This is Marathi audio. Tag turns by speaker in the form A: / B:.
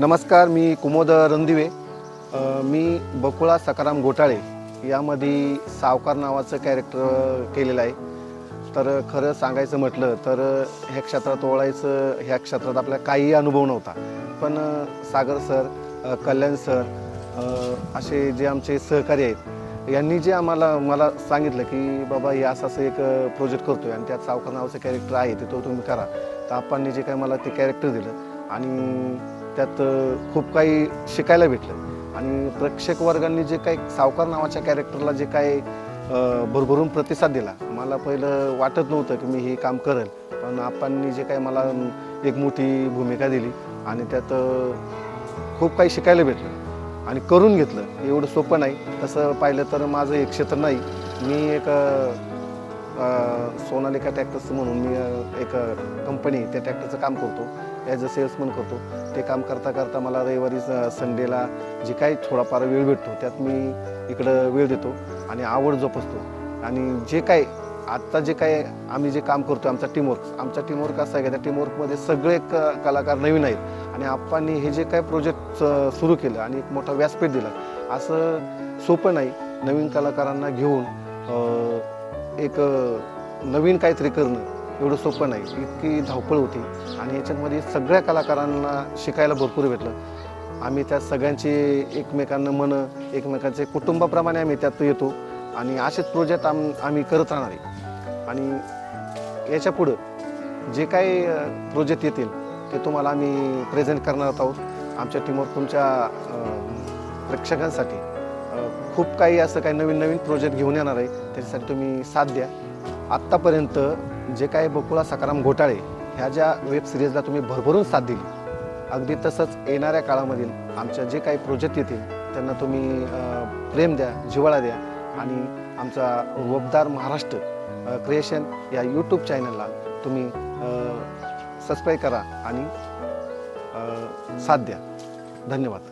A: नमस्कार मी कुमोद रणदिवे. मी बकुळा सकाराम घोटाळे यामध्ये सावकार नावाचं कॅरेक्टर केलेलं आहे. तर खरं सांगायचं म्हटलं तर ह्या क्षेत्रात ओळायचं ह्या क्षेत्रात आपला काही अनुभव नव्हता. पण सागर सर कल्याण सर असे जे आमचे सहकारी आहेत यांनी जे आम्हाला मला सांगितलं की बाबा हे असं असं एक प्रोजेक्ट करतो आहे आणि त्यात सावकार नावाचं कॅरेक्टर आहे ते तो तुम्ही करा. तर आपण जे काय मला ते कॅरेक्टर दिलं आणि त्यात खूप काही शिकायला भेटलं. आणि प्रेक्षक वर्गांनी जे काही सावकार नावाच्या कॅरेक्टरला जे काही भरभरून प्रतिसाद दिला मला पहिलं वाटत नव्हतं की मी हे काम करेल. पण आपांनी जे काही मला एक मोठी भूमिका दिली आणि त्यात खूप काही शिकायला भेटलं आणि करून घेतलं. एवढं सोपं नाही. तसं पाहिलं तर माझं एक क्षेत्र नाही. मी एक सोनालिका ट्रॅक्टर्स म्हणून मी एक कंपनी त्या ट्रॅक्टरचं काम करतो. ॲज अ सेल्समन करतो. ते काम करता करता मला रविवारी स- संडेला जे काही थोडाफार वेळ भेटतो त्यात मी इकडं वेळ देतो आणि आवड जोपासतो. आणि जे काय आत्ता जे काय आम्ही जे काम करतो आमचा टीमवर्क आमचा टीमवर्क असा आहे की त्या टीमवर्कमध्ये सगळे क कलाकार नवीन आहेत. आणि आप्पांनी हे जे काय प्रोजेक्ट सुरू केलं आणि एक मोठा व्यासपीठ दिला असं सोपं नाही नवीन कलाकारांना घेऊन एक नवीन काहीतरी करणं एवढं सोपं नाही. इतकी धावपळ होती आणि याच्यामध्ये सगळ्या कलाकारांना शिकायला भरपूर भेटलं. आम्ही त्या सगळ्यांची एकमेकांना मन एकमेकांचे कुटुंबाप्रमाणे आम्ही त्यात येतो आणि असेच प्रोजेक्ट आम आम्ही करत राहणार. आहे आणि याच्या पुढं जे काही प्रोजेक्ट येतील ते तुम्हाला आम्ही प्रेझेंट करणार आहोत. आमच्या टीमवर तुमच्या प्रेक्षकांसाठी. खूप काही असं काही नवीन नवीन प्रोजेक्ट घेऊन येणार आहे त्याच्यासाठी तुम्ही साथ द्या. आत्तापर्यंत जे काही बकुळा सकाराम घोटाळे ह्या ज्या वेब सिरीजला तुम्ही भरभरून साथ दिली अगदी तसंच येणाऱ्या काळामधील आमच्या जे काही प्रोजेक्ट येतील त्यांना तुम्ही प्रेम द्या जिव्हाळा द्या आणि आमचा वबदार महाराष्ट्र क्रिएशन या यूट्यूब चॅनलला तुम्ही सबस्क्राईब करा आणि साथ द्या. धन्यवाद.